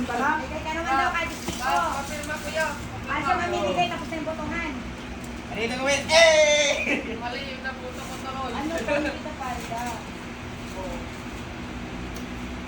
Meron pa lang? Meron man daw kay stick ko. Papirma ko yun. Asa mamimigay tapos na yung botongan. Ano yung gawin? Eh! Mali yung nabuto ko sa roll. Ano pa yung kita palda?